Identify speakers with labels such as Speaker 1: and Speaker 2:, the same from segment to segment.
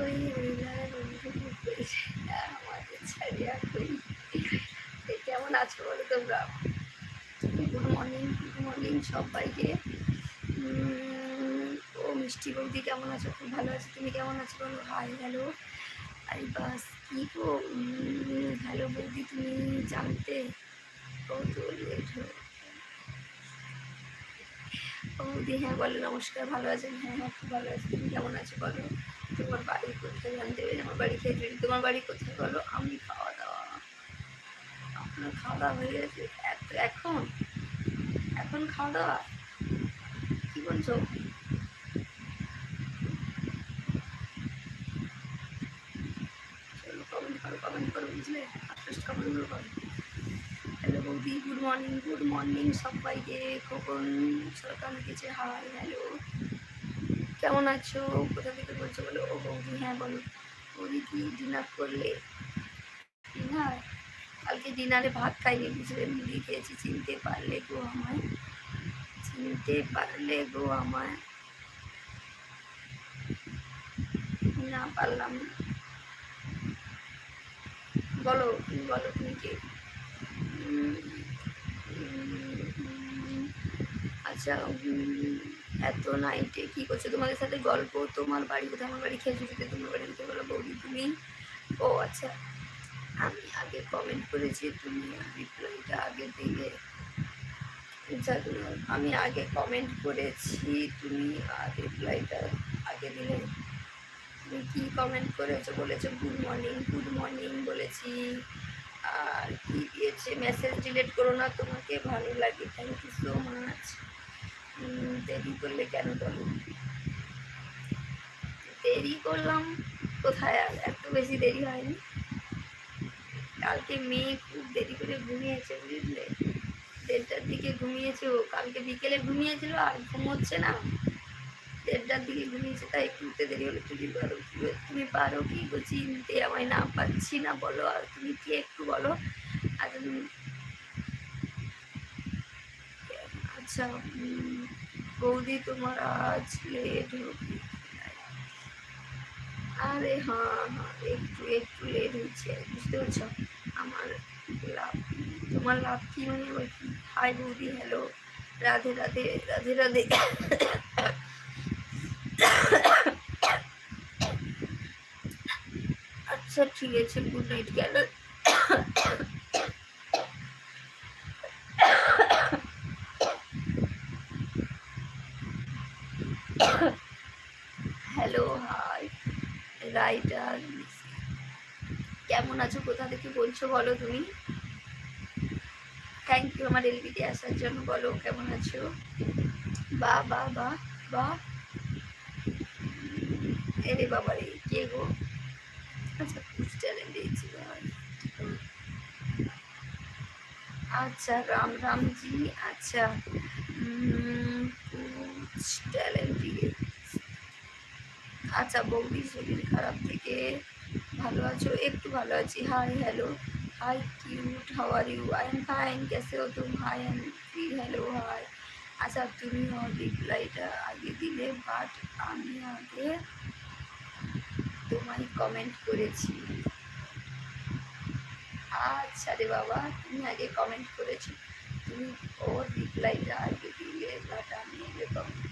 Speaker 1: কই মহিলারা বন্ধু পেয়েছে আমাকে ছাড়িয়া কই কেমন আছো বলো তোমরা? গুড মর্নিং গুড মর্নিং সবাইকে। ও মিষ্টি বৌদি, কেমন আছো? খুব ভালো আছো। তুমি কেমন আছো বলো? Hi, hello. আরে বাস, কি গো? হ্যালো বৌদি, তুমি জানতে কত লেট হয়ে বৌদি হ্যাঁ বলো, নমস্কার। ভালো আছেন? হ্যাঁ হ্যাঁ খুব ভালো আছো। তুমি কেমন আছো বলো? তোমার বাড়ি কোথায়? জানতে হবে আমার বাড়ি খেয়ে তোমার বাড়ি কোথায় বলো, আমি খাওয়া দাওয়া আপনার খাওয়া দাওয়া হয়ে গেছে। এত- এখন? এখন খাওয়া দাওয়া? কি বলছো? বুঝলে? হ্যালো বৌদি গুড মর্নিং গুড মর্নিং সবাইকে। খোকন, সরকার হ্যালো কেমন আছো? কোথা থেকে বলছো, বলো, ও বৌদি হ্যাঁ বলো। বৌদি, কি ডিনার করলে? ডিনার কালকে ডিনারে ভাত খাইনি, বুঝলে, মুড়ি খেয়েছি, চিনতে পারলে গো আমায়। চিনতে পারলে গো আমায়। না পারলাম বলো, তুমি বলো, তুমি কে? আচ্ছা এত নাইটে কি করছ? তোমাদের সাথে গল্প তোমার বাড়ি কোথায়? আমার বাড়ি খেজুরিতে তোমার বাড়ি কোথায় বলো বৌদি তুমি। ও আচ্ছা। আমি আগে কমেন্ট করেছি তুমি রিপ্লাইটা আগে দিলে। আচ্ছা, আমি আগে কমেন্ট করেছি তুমি রিপ্লাইটা আগে দিলে। তুমি কী কমেন্ট করেছ? বলেছ গুড মর্নিং গুড মর্নিং বলেছি। আর কি দিয়েছে? মেসেজ ডিলিট করো না তোমাকে ভালো লাগে। থ্যাংক ইউ সো মাচ দেরি করলে কেন বলো? দেরি করলাম কোথায় আর? এত বেশি দেরি হয়নি। কালকে মেয়ে খুব দেরি করে ঘুমিয়েছে, বুঝলে? দেড়টার দিকে ঘুমিয়েছে ও। কালকে বিকেলে ঘুমিয়েছিল আর ঘুমোচ্ছে না। দেড়টার দিকে ঘুমিয়েছে, তাই একটু উঠতে দেরি হলো। তুমি পারো তুমি পারো কি গো চিনতে আমায় না পাচ্ছি না, বলো। আর তুমি কি একটু বলো? আর আচ্ছা বৌদি তোমার আজ লেট আরে হ্যাঁ হ্যাঁ একটু একটু লেট হচ্ছে বুঝতে পারছ? আমার লাভ, তোমার লাভ কি মানে আবার কি হাই বৌদি হ্যালো রাধে রাধে রাধে রাধে। আচ্ছা ঠিক আছে গুড নাইট গেল হ্যালো হাই রাইটার কেমন আছো? কোথা থেকে বলছো বলো তুমি? থ্যাংক ইউ আমার এলবিতে আসার জন্য, বলো কেমন আছো? বা বা বা বা। এরে বাবা রে, কে গো? আচ্ছা ট্যালেন্ট দিয়েছি আচ্ছা রাম, রামজি আচ্ছা। ট্যালেন্ট দিয়ে আচ্ছা বৌদি শরীর খারাপ থেকে ভালো আছো? একটু ভালো আছি। High hello hi cute how are you I am fine fine কেসে তুমি তুম hi am free hello hi আচ্ছা তুমি রিপ্লাইটা আগে দিলে বাট আমি আগে তোমায় কমেন্ট করেছি। আচ্ছা রে বাবা, তুমি আগে কমেন্ট করেছ। তুমি ওর রিপ্লাইটা আগে দিলে বাট আমি আগে কমেন্ট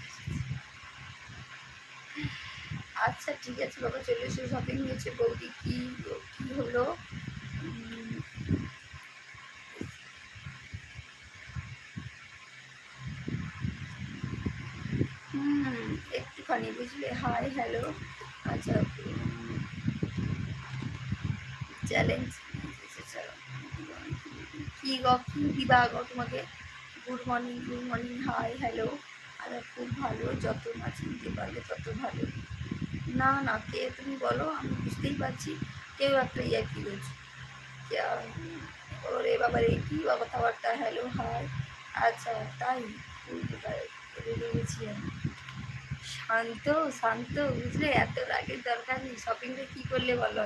Speaker 1: আচ্ছা ঠিক আছে বাবা, চলে এসে শপিং হয়েছে বৌদি কি কি হলো? হুম, একটুখানি বুঝলে হাই হ্যালো আচ্ছা চ্যালেঞ্জ কি গ, কি দিবা গো তোমাকে? Good morning good morning hi hello আর, খুব ভালো, যত না চিনতে পারলে তত ভালো। না না, কে তুমি বলো, আমি বুঝতেই পারছি, কেউ একটা ইয়ে কি বলছি। ওরে বাবার এই কী বা কথাবার্তা, হ্যালো, হাই। আচ্ছা তাই গেছি আমি। শান্ত শান্ত, বুঝলে, এত রাগের দরকার নেই শপিংটা কী করলে বলো